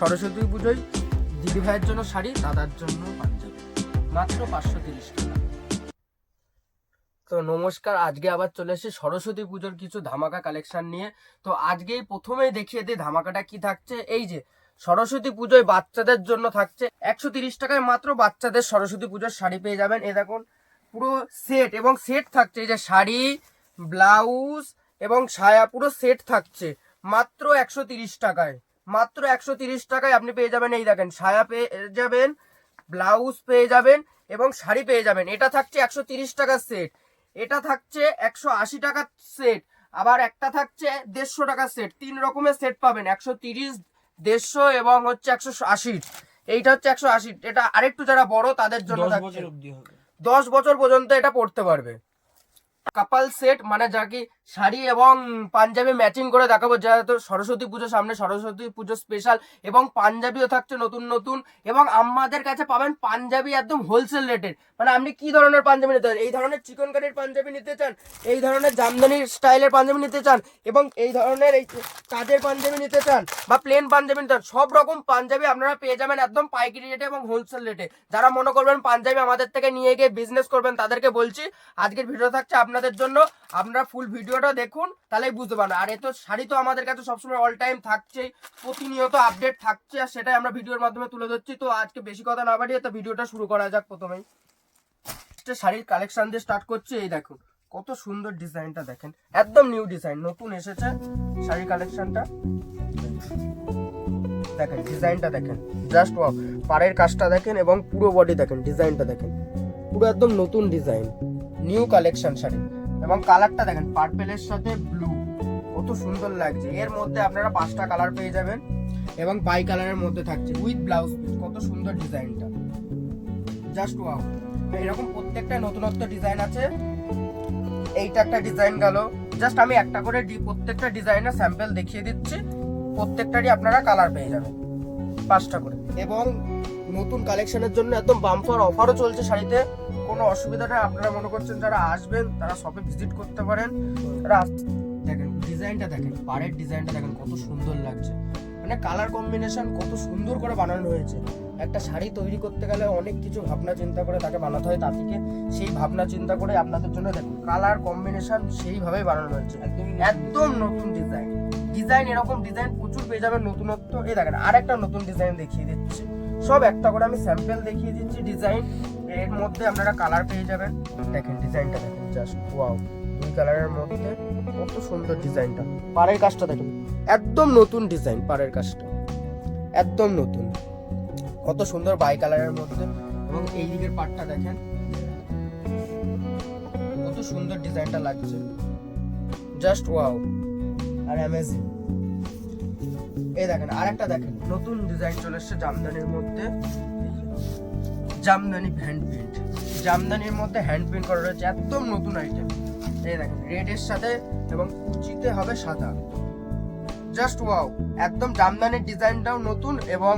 সরস্বতী পুজোয় দিদি ভাইয়ের জন্য শাড়ি, দাদার জন্য পাঞ্জাবি। মাত্র পাঁচশো তিরিশ টাকা। তো নমস্কার, আজকে আবার চলে এসেছি সরস্বতী পুজোর কিছু ধামাকা কালেকশন নিয়ে। তো আজকেই প্রথমেই দেখিয়ে দিই ধামাকাটা কি থাকছে। এই যে, সরস্বতী পুজোয় বাচ্চাদের জন্য থাকছে একশো তিরিশ টাকায় মাত্র বাচ্চাদের সরস্বতী পুজোর শাড়ি পেয়ে যাবেন। এ দেখুন, পুরো সেট এবং সেট থাকছে। এই যে শাড়ি ব্লাউজ এবং ছায়া পুরো সেট থাকছে মাত্র একশো তিরিশ টাকায়। মাত্র একশো তিরিশ টাকায় আপনি পেয়ে যাবেন এই দেখেন ছায়া পেয়ে যাবেন ব্লাউজ পেয়ে যাবেন এবং শাড়ি পেয়ে যাবেন। এটা থাকছে একশো তিরিশ টাকার সেট। এটা থাকছে একশো আশি টাকার সেট। আবার একটা থাকছে দেড়শো টাকার সেট। তিন রকমের সেট পাবেন একশো তিরিশ দেড়শো এবং হচ্ছে একশো আশির এইটা হচ্ছে একশো আশি। এটা আরেকটু যারা বড় তাদের জন্য দশ বছর পর্যন্ত এটা পড়তে পারবে। কাপাল সেট মানে যা কি শাড়ি এবং পাঞ্জাবি ম্যাচিং করে দেখাবো। যেহেতু সরস্বতী পুজো সামনে, সরস্বতী পুজো স্পেশাল এবং পাঞ্জাবিও থাকছে নতুন নতুন এবং আমাদের কাছে পাবেন পাঞ্জাবি একদম হোলসেল রেটের মানে আপনি কি ধরনের পাঞ্জাবি নিতে চান? এই ধরনের চিকন কারির পাঞ্জাবি নিতে চান, এই ধরনের জামদানি স্টাইলের পাঞ্জাবি নিতে চান এবং এই ধরনের এই কাজের পাঞ্জাবি নিতে চান বা প্লেন পাঞ্জাবি নিতে চান, সব রকম পাঞ্জাবি আপনারা পেয়ে যাবেন একদম পাইকারি রেটে এবং হোলসেল রেটে যারা মনে করবেন পাঞ্জাবি আমাদের থেকে নিয়ে গিয়ে বিজনেস করবেন, তাদেরকে বলছি, আজকের ভিডিও থাকছে আপনাদের জন্য আপনারা ফুল ভিডিওটা দেখুন, তাহলেই বুঝতে পারবেন। আর এ তো শাড়ি তো আমাদের কাছে সবসময় অল টাইম থাকছেই, প্রতিনিয়ত আপডেট থাকছে, আর সেটাই আমরা ভিডিওর মাধ্যমে তুলে ধরছি। তো আজকে বেশি কথা না বাড়িয়ে তো ভিডিওটা শুরু করা যাক প্রথমেই। শাড়ির কালেকশন দিয়ে স্টার্ট করছি, এই দেখুন, কত সুন্দর ডিজাইনটা দেখেন, একদম নিউ ডিজাইন নতুন এসেছে শাড়ির কালেকশনটা দেখেন ডিজাইনটা দেখেন জাস্ট পাড়ের কাজটা দেখেন এবং পুরো বডি দেখেন ডিজাইনটা দেখেন। পুরো একদম নতুন ডিজাইন নিউ কালেকশন শাড়ি। এবং কালারটা দেখেন পার্পেলের সাথে ব্লু কত সুন্দর লাগছে। এর মধ্যে আপনারা পাঁচটা কালার পেয়ে যাবেন এবং বাই কালারের মধ্যে থাকছে উইথ ব্লাউজ পিস কত সুন্দর ডিজাইনটা। জাস্ট ওয়াও এরকম প্রত্যেকটা নতুনত্ব ডিজাইন আছে। এইটা একটা ডিজাইন গেল। জাস্ট আমি একটা করে প্রত্যেকটা ডিজাইনের স্যাম্পল দেখিয়ে দিচ্ছি। প্রত্যেকটারই আপনারা কালার পেয়ে যাবেন। পাঁচটা করে। এবং নতুন কালেকশনের জন্য একদম বাম্পার অফারও চলছে শাড়িতে। কোনো অসুবিধা নেই আপনারা মনে করছেন যারা আসবেন তারা শপে ভিজিট করতে পারেন। দেখেন ডিজাইনটা দেখেন পাড়ের ডিজাইনটা দেখেন কত সুন্দর লাগছে। মানে কালার কম্বিনেশন কত সুন্দর করে বানানো হয়েছে। একটা শাড়ি তৈরি করতে গেলে অনেক কিছু ভাবনা চিন্তা করে তাকে বানাতে হয় তা থেকে সেই ভাবনা চিন্তা করে আপনাদের জন্য দেখুন কালার কম্বিনেশন সেইভাবেই বানানো হয়েছে। একদম নতুন ডিজাইন ডিজাইন এরকম ডিজাইন প্রচুর পেয়ে যাবেন নতুনত্ব। এই দেখেন আর একটা নতুন ডিজাইন দেখিয়ে দিচ্ছি। সব একটা করে আমি স্যাম্পেল দেখিয়ে দিচ্ছি ডিজাইন এর মধ্যে আপনারা কালার পেয়ে যাবেন। দেখেন ডিজাইনটা দেখেন জাস্ট ওয়াও দুই কালারের মধ্যে কত সুন্দর ডিজাইনটা পাড়ের কাজটা দেখেন, একদম নতুন ডিজাইন পাড়ের কাজটা। একদম নতুন। কত সুন্দর বাই কালারের মধ্যে। এবং এই দিকের পাটটা দেখেন, কত সুন্দর ডিজাইনটা লাগছে। জাস্ট ওয়াও আর অ্যামেজিং এই দেখেন, আরেকটা দেখেন, নতুন ডিজাইন চলে এসছে জামদানির মধ্যে। জামদানি হ্যান্ড প্রিন্ট জামদানির মধ্যে হ্যান্ড প্রিন্ট করা রয়েছে একদম নতুন আইটেম এই দেখেন রেড এর সাথে এবং কুচিতে হবে সাদা। জাস্ট ওয়াও একদম জামদানির ডিজাইনটাও নতুন এবং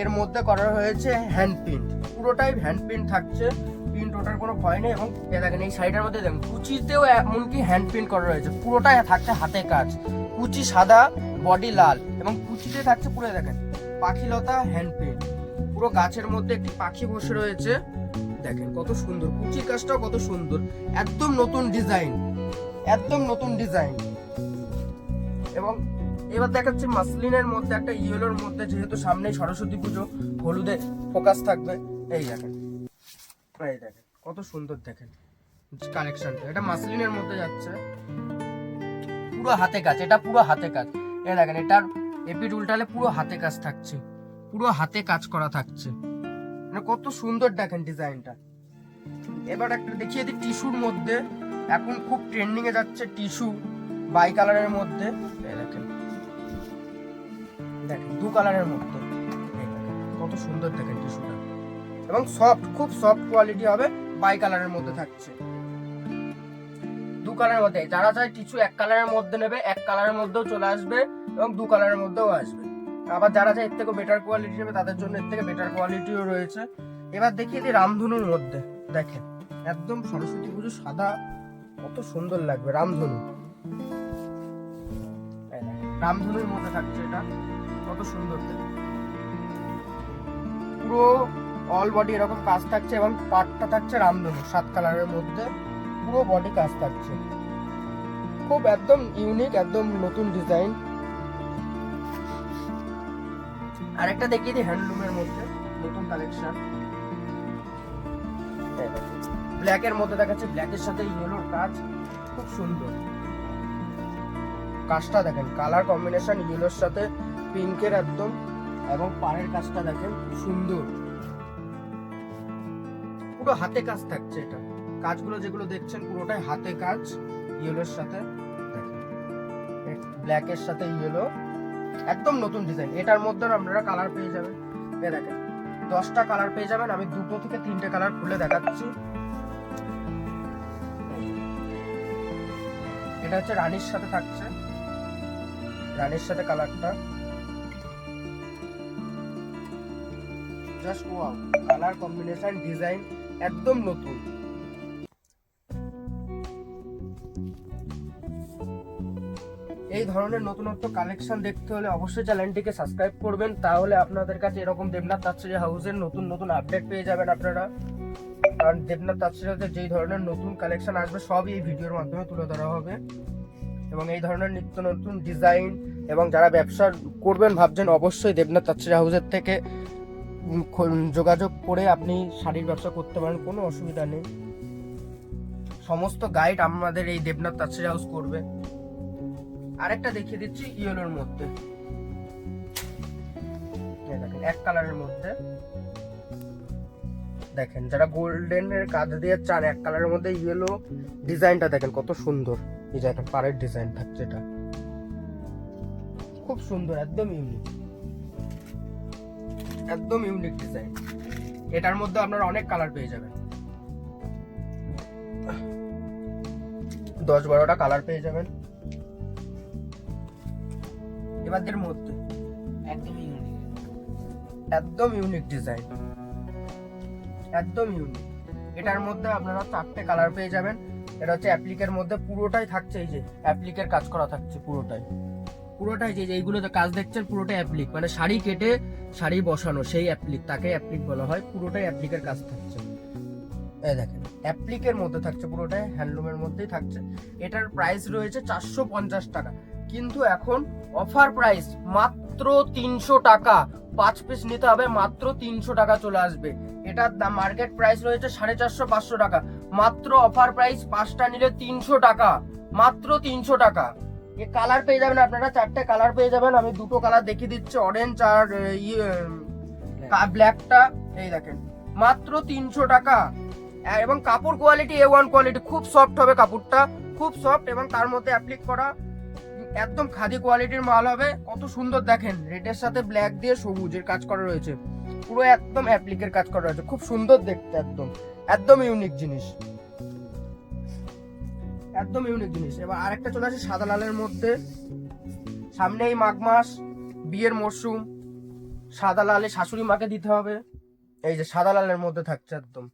এর মধ্যে করা হয়েছে হ্যান্ড প্রিন্ট পুরোটাই হ্যান্ড প্রিন্ট থাকছে প্রিন্ট ওটার কোনো ভয় নেই এবং দেখেন, এই শাড়িটার মধ্যে দেখেন, কুচিতেও এমনকি হ্যান্ড প্রিন্ট করা রয়েছে। পুরোটাই থাকছে হাতে কাজ। কুচি সাদা বডি লাল এবং কুচিতে থাকছে, পুরো দেখেন, পাখিলতা হ্যান্ড প্রিন্ট পুরো গাছের মধ্যে একটি পাখি বসে রয়েছে। দেখেন কত সুন্দর, কুচি কাজটাও কত সুন্দর। একদম নতুন ডিজাইন, একদম নতুন ডিজাইন। এবং এবার দেখাচ্ছি মাসলিনের মধ্যে, একটা ইয়েলোর মধ্যে, যেহেতু সামনে সরস্বতী পুজো, হলুদে ফোকাস থাকবে। এই দেখেন এই দেখেন, কত সুন্দর দেখেন কালেকশনটা। এটা মাসলিনের মধ্যে যাচ্ছে। পুরো হাতে কাজ, এটা পুরো হাতে কাজ। এই দেখেন, এটার এপিট উল্টালে পুরো হাতে কাজ থাকছে। পুরো হাতে কাজ করা থাকছে। মানে কত সুন্দর দেখেন ডিজাইনটা। এবার একটা দেখিয়ে দিই টিস্যুর মধ্যে। এখন খুব ট্রেন্ডিং এ যাচ্ছে টিস্যু বাই কালারের মধ্যে দেখেন। দেখেন, দু কালারের মধ্যে। কত সুন্দর দেখেন টিস্যুটা। এবং সফট খুব সফট কোয়ালিটি হবে বাই কালারের মধ্যে থাকছে। দু কালারের মধ্যে, যারা চায় টিস্যু এক কালারের মধ্যে নেবে, এক কালারের মধ্যেও চলে আসবে এবং দু কালারের মধ্যেও আসবে। আবার যারা চায় এর থেকে বেটার কোয়ালিটি নেবে, তাদের জন্য এর থেকে বেটার কোয়ালিটিও রয়েছে। এবার দেখিয়ে দিই রামধনুর মধ্যে, দেখেন, একদম সরস্বতী পুজো সাদা, কত সুন্দর লাগবে, রামধনু। রামধনুর মধ্যে থাকছে এটা, কত সুন্দর পুরো অল বডি এরকম কাজ থাকছে এবং পাটটা থাকছে রামধনু সাত কালারের মধ্যে পুরো বডি কাজ থাকছে। খুব একদম ইউনিক একদম নতুন ডিজাইন আরেকটা দেখিয়ে দিই হ্যান্ডলুমের মধ্যে, নতুন কালেকশন ব্ল্যাকের মধ্যে দেখাচ্ছে ব্ল্যাকের সাথে ইয়েলোর কাজ খুব সুন্দর। কাজটা দেখেন কালার কম্বিনেশন ইয়েলোর সাথে পিঙ্কের একদম, এবং পাড়ের কাজটা দেখেন, সুন্দর। পুরো হাতে কাজ থাকছে এটা। কাজগুলো যেগুলো দেখছেন, পুরোটাই হাতে কাজ ইয়েলোর সাথে ব্ল্যাকের সাথে ইয়েলো একদম নতুন ডিজাইন এটার মধ্যে আপনারা কালার পেয়ে যাবেন। এ দেখেন, দশটা কালার পেয়ে যাবেন। আমি দুটো থেকে তিনটে কালার খুলে দেখাচ্ছি। এটা হচ্ছে রানীর সাথে থাকছে। রানীর সাথে কালারটা just wow colour combination design একদম নতুন। এই ধরনের নতুনত্ব কালেকশন দেখতে হলে অবশ্যই চ্যানেলটিকে সাবস্ক্রাইব করবেন। তাহলে আপনাদের কাছে এরকম দেবনাথ তাৎসরি হাউসের নতুন নতুন আপডেট পেয়ে যাবেন আপনারা। কারণ দেবনাথ তাৎসরিতে যেই ধরনের নতুন কালেকশন আসবে, সবই এই ভিডিওর মাধ্যমে তুলে ধরা হবে। এবং এই ধরনের নিত্য নতুন ডিজাইন এবং যারা ব্যবসা করবেন ভাবছেন, অবশ্যই দেবনাথ তাৎসরি হাউসের থেকে যোগাযোগ করে আপনি শাড়ির ব্যবসা করতে পারেন, কোনো অসুবিধা নেই। সমস্ত গাইড আমাদের এই দেবনাথ তাৎসরি হাউস করবে। আরেকটা দেখিয়ে দিচ্ছি ইয়েলোর মধ্যে। এক কালারের মধ্যে। দেখেন, যারা গোল্ডেন এর কাজ দিয়ে চান, এক কালারের মধ্যে ইয়েলো ডিজাইনটা দেখেন কত সুন্দর। এই যে একটা পাড়ের ডিজাইন থাকছে এটা। খুব সুন্দর, একদম ইউনিক। একদম ইউনিক ডিজাইন। এটার মধ্যে আপনারা অনেক কালার পেয়ে যাবেন। দশ বারোটা কালার পেয়ে যাবেন। এবারদের মধ্যে। একদম ইউনিক একদম ইউনিক ডিজাইন একদম ইউনিক এটার মধ্যে আপনারা চারটে কালার পেয়ে যাবেন। এটা হচ্ছে অ্যাপ্লিকের মধ্যে পুরোটাই থাকছে এই যে অ্যাপ্লিকের কাজ করা থাকছে পুরোটাই। পুরোটাই যে যে এইগুলো যে কাজ দেখছেন পুরোটাই অ্যাপ্লিক মানে শাড়ি কেটে শাড়ি বসানো সেই অ্যাপ্লিক তাকে অ্যাপ্লিক বলা হয়। পুরোটাই অ্যাপ্লিকের কাজ থাকছে। এই দেখেন অ্যাপ্লিকের মধ্যে থাকছে পুরোটাই হ্যান্ডলুমের মধ্যেই থাকছে। এটার প্রাইস রয়েছে চারশো পঞ্চাশ টাকা। কিন্তু এখন অফার প্রাইস মাত্র তিনশো টাকা। পাঁচ পিস নিতে হবে মাত্র তিনশো টাকা চলে আসবে। এটার দাম মার্কেট প্রাইস রয়েছে সাড়ে চারশো পাঁচশো টাকা। মাত্র অফার প্রাইস পাঁচটা নিলে তিনশো টাকা। মাত্র তিনশো টাকা। এ কালার পেয়ে যাবেন আপনারা চারটে কালার পেয়ে যাবেন। আমি দুটো কালার দেখিয়ে দিচ্ছি অরেঞ্জ আর ইয়ে ব্ল্যাকটা এই দেখেন। মাত্র তিনশো টাকা। এবং কাপড় কোয়ালিটি এ ওয়ান কোয়ালিটি খুব সফট হবে কাপড়টা। খুব সফট এবং তার মধ্যে অ্যাপ্লিক করা একদম খাদি কোয়ালিটির মাল হবে। কত সুন্দর দেখেন রেডের সাথে ব্ল্যাক দিয়ে সবুজের কাজ করা রয়েছে। পুরো একদম অ্যাপ্লিকের কাজ করা রয়েছে। খুব সুন্দর দেখতে একদম। একদম ইউনিক জিনিস। একদম ইউনিক জিনিস। এবার আরেকটা চলে আসে সাদা লালের মধ্যে। সামনেই মাঘ মাস, বিয়ের মরশুম সাদা লালে শাশুড়ি মাকে দিতে হবে। এই যে সাদা লালের মধ্যে থাকছে একদম।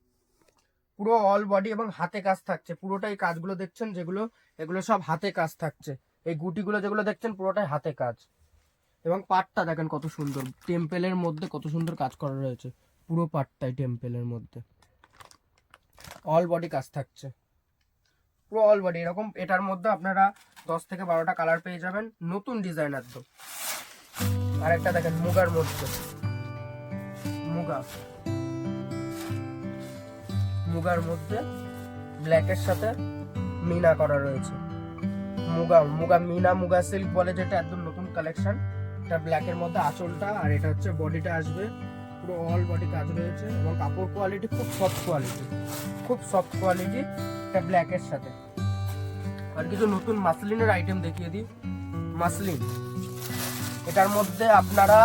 পুরো অল বডি এবং হাতে কাজ থাকছে। পুরোটাই কাজগুলো দেখছেন যেগুলো, এগুলো সব হাতে কাজ থাকছে। এই গুটিগুলো যেগুলো দেখছেন পুরোটাই হাতে কাজ। এবং পাটটা দেখেন কত সুন্দর। টেম্পেলের মধ্যে কত সুন্দর কাজ করা রয়েছে। পুরো পাটটাই টেম্পেলের মধ্যে। অল বডি কাজ থাকছে। পুরো অল বডি এরকম এটার মধ্যে আপনারা দশ থেকে বারোটা কালার পেয়ে যাবেন। নতুন ডিজাইন একদম আরেকটা দেখেন, মুগার মধ্যে। মুগা। মুগার মধ্যে ব্ল্যাকের সাথে মিনা করা রয়েছে। মুগা মুগা মিনা মুগা সিল্ক বলে যেটা একদম নতুন কালেকশন এটা ব্ল্যাকের মধ্যে আঁচলটা, আর এটা হচ্ছে বডিটা আসবে। পুরো অল বডি কাজ রয়েছে, এবং কাপড় কোয়ালিটি খুব সফট কোয়ালিটি খুব সফট কোয়ালিটি এটা ব্ল্যাকের সাথে। আর কিছু নতুন মাসলিনের আইটেম দেখিয়ে দিই। মাসলিন এটার মধ্যে আপনারা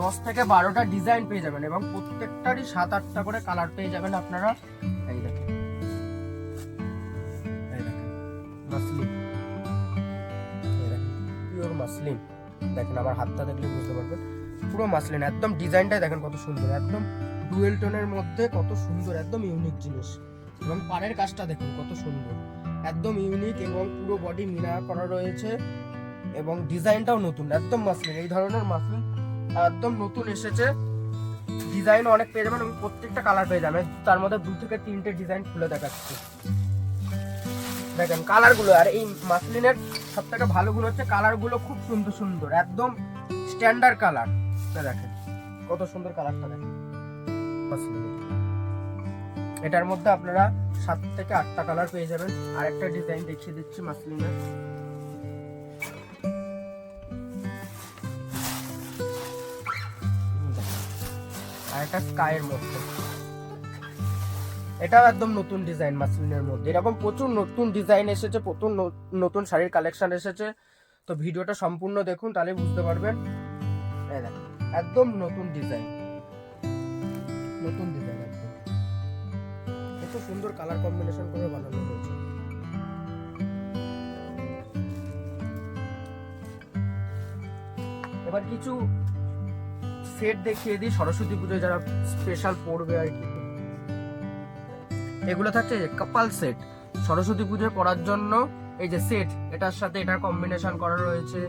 দশ থেকে বারোটা ডিজাইন পেয়ে যাবেন, এবং প্রত্যেকটারই সাত আটটা করে কালার পেয়ে যাবেন আপনারা। এই দেখেন। এই দেখেন। Muslin muslin. দেখেন আমার হাতটা দেখলে বুঝতে পারবেন। পুরো মাসলিন, একদম ডিজাইনটাই দেখেন কত সুন্দর, একদম ডুয়েল টোনের মধ্যে কত সুন্দর, একদম ইউনিক জিনিস। এবং পাড়ের কাজটা দেখুন কত সুন্দর। একদম ইউনিক এবং পুরো বডি মিনা করা রয়েছে এবং ডিজাইনটাও নতুন, একদম মাসলিন। এই ধরনের মাসলিন একদম নতুন এসেছে। ডিজাইন অনেক পেয়ে যাবেন এবং প্রত্যেকটা কালার পেয়ে যাবেন। তার মধ্যে দু থেকে তিনটে ডিজাইন খুলে দেখাচ্ছি। দেখেন কালারগুলো, আর এই মাসলিনের সব থেকে ভালো গুলো হচ্ছে কালারগুলো খুব সুন্দর সুন্দর, একদম স্ট্যান্ডার্ড কালার দেখেন, কত সুন্দর কালারটা দেখেন। এটার মধ্যে আপনারা সাত থেকে আটটা কালার পেয়ে যাবেন। আর একটা ডিজাইন দেখিয়ে দিচ্ছি মাসলিনের। আর একটা স্কাইয়ের মধ্যে। এটাও একদম নতুন ডিজাইন মাসলিনের মধ্যে। এরকম প্রচুর নতুন ডিজাইন এসেছে, প্রচুর নতুন শাড়ির কালেকশন এসেছে। তো ভিডিওটা সম্পূর্ণ দেখুন, তাহলে বুঝতে পারবেন। একদম নতুন ডিজাইন নতুন ডিজাইন একদম। কত সুন্দর কালার কম্বিনেশন করে বানানো হয়েছে। এবার কিছু সেট দেখিয়ে দিই, সরস্বতী পুজোয় যারা স্পেশাল পড়বে আর কি। এগুলো থাকছে যে কপাল সেট। সরস্বতী পুজোয় পড়ার জন্য এই যে সেট এটার সাথে এটার কম্বিনেশন করা রয়েছে।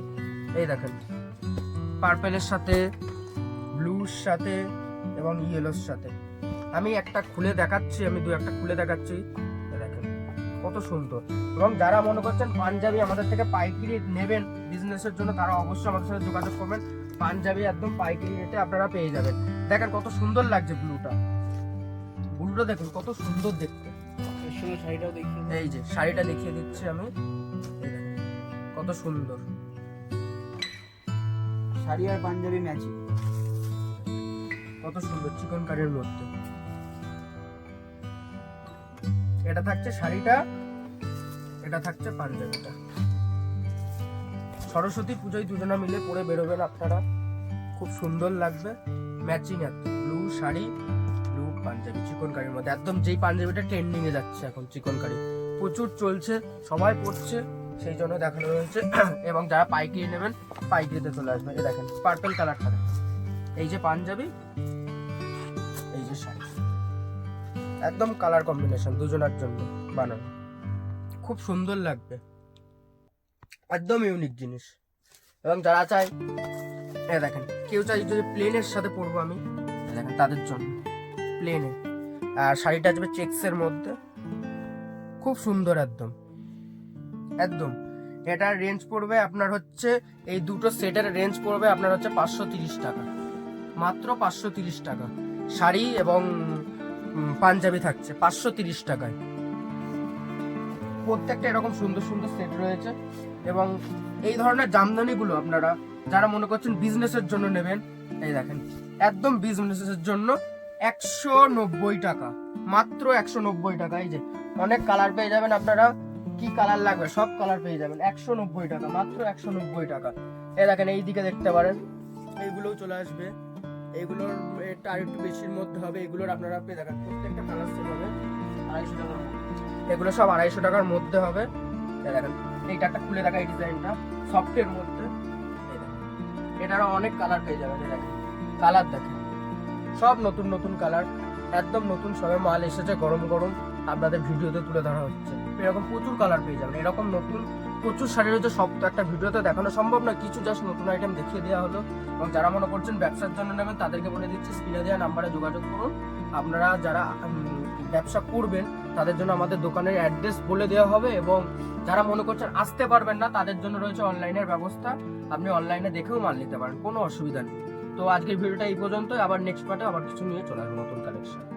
এই দেখেন পার্পেলের সাথে ব্লুর সাথে এবং ইয়েলোর সাথে। আমি একটা খুলে দেখাচ্ছি, আমি দু একটা খুলে দেখাচ্ছি। দেখেন, কত সুন্দর। এবং যারা মনে করছেন পাঞ্জাবি আমাদের থেকে পাইকারি নেবেন বিজনেসের জন্য, তারা অবশ্যই আমাদের সাথে যোগাযোগ করবেন। পাঞ্জাবি একদম পাইকারি রেটে আপনারা পেয়ে যাবেন। দেখেন কত সুন্দর লাগছে ব্লুটা ব্লুটা দেখুন কত সুন্দর দেখতে। শাড়িটাও এই যে শাড়িটা দেখিয়ে দিচ্ছি আমি। কত সুন্দর। শাড়ি আর পাঞ্জাবি ম্যাচিং কত সুন্দর চিকন কারির মধ্যে। এটা থাকছে শাড়িটা এটা থাকছে পাঞ্জাবিটা। সরস্বতী পুজোয় দুজনা মিলে পরে বেরোবেন আপনারা। খুব সুন্দর লাগবে। ম্যাচিং একদম ব্লু শাড়ি। পাঞ্জাবি চিকন কারির মধ্যে। একদম যেই পাঞ্জাবিটা ট্রেন্ডিং এ যাচ্ছে এখন চিকন কারি প্রচুর চলছে, সবাই পড়ছে সেই জন্য দেখানো হয়েছে। এবং যারা পাইকারি নেবেন, পাইকারিতে চলে আসবে এই দেখেন পার্পল কালারটা এই যে পাঞ্জাবি, এই যে শাড়ি। একদম কালার কম্বিনেশন দুজনের জন্য বানানো। খুব সুন্দর লাগবে। একদম ইউনিক জিনিস। এবং যারা চায় এ দেখেন, কেউ চাই যদি প্লেনের সাথে পরবো আমি দেখেন, তাদের জন্য। প্লেনে আর শাড়িটা আসবে চেক্সের মধ্যে। খুব সুন্দর একদম। একদম। এটার রেঞ্জ পড়বে আপনার হচ্ছে, এই দুটো সেটের রেঞ্জ পড়বে আপনার হচ্ছে পাঁচশো তিরিশ টাকা। মাত্র পাঁচশো তিরিশ টাকা। শাড়ি এবং পাঞ্জাবি থাকছে পাঁচশো তিরিশ টাকায়। প্রত্যেকটা এরকম সুন্দর সুন্দর সেট রয়েছে। এবং এই ধরনের জামদানিগুলো আপনারা, যারা মনে করছেন বিজনেসের জন্য নেবেন, এই দেখেন, একদম বিজনেসের জন্য একশো নব্বই টাকা। মাত্র একশো নব্বই টাকা, এই যে। অনেক কালার পেয়ে যাবেন আপনারা। কি কালার লাগবে? সব কালার পেয়ে যাবেন। একশো নব্বই টাকা, মাত্র একশো নব্বই টাকা। এই দেখেন এই দিকে দেখতে পারেন। এইগুলোও চলে আসবে। এইগুলোর এটা আর একটু বেশির মধ্যে হবে। এগুলোর আপনারা পেয়ে দেখেন প্রত্যেকটা কালার সেম হবে। আড়াইশো টাকার এগুলো সব আড়াইশো টাকার মধ্যে হবে। এই দেখেন, এইটা একটা খুলে দেখা এই ডিজাইনটা। সফটের মধ্যে। এটারও অনেক কালার পেয়ে যাবেন। এই দেখেন কালার দেখেন। সব নতুন নতুন কালার, একদম নতুন সবে মাল এসেছে, গরম গরম। আপনাদের ভিডিওতে তুলে ধরা হচ্ছে। এরকম প্রচুর কালার পেয়ে যাবেন। এরকম নতুন, প্রচুর শাড়ি রয়েছে সব একটা ভিডিওতে দেখানো সম্ভব না কিছু জাস্ট নতুন আইটেম দেখিয়ে দেওয়া হলো। এবং যারা মনে করছেন ব্যবসার জন্য নেবেন, তাদেরকে বলে দিচ্ছি, স্ক্রিনে দেওয়া নাম্বারে যোগাযোগ করুন। আপনারা যারা ব্যবসা করবেন, তাদের জন্য আমাদের দোকানের অ্যাড্রেস বলে দেওয়া হবে এবং যারা মনে করছেন আসতে পারবেন না, তাদের জন্য রয়েছে অনলাইনের ব্যবস্থা। আপনি অনলাইনে দেখেও মাল নিতে পারেন, কোনো অসুবিধা নেই। তো আজকের ভিডিওটা এই পর্যন্তই। আবার নেক্সট পার্টে আবার কিছু নিয়ে চলে আসব নতুন কালেকশন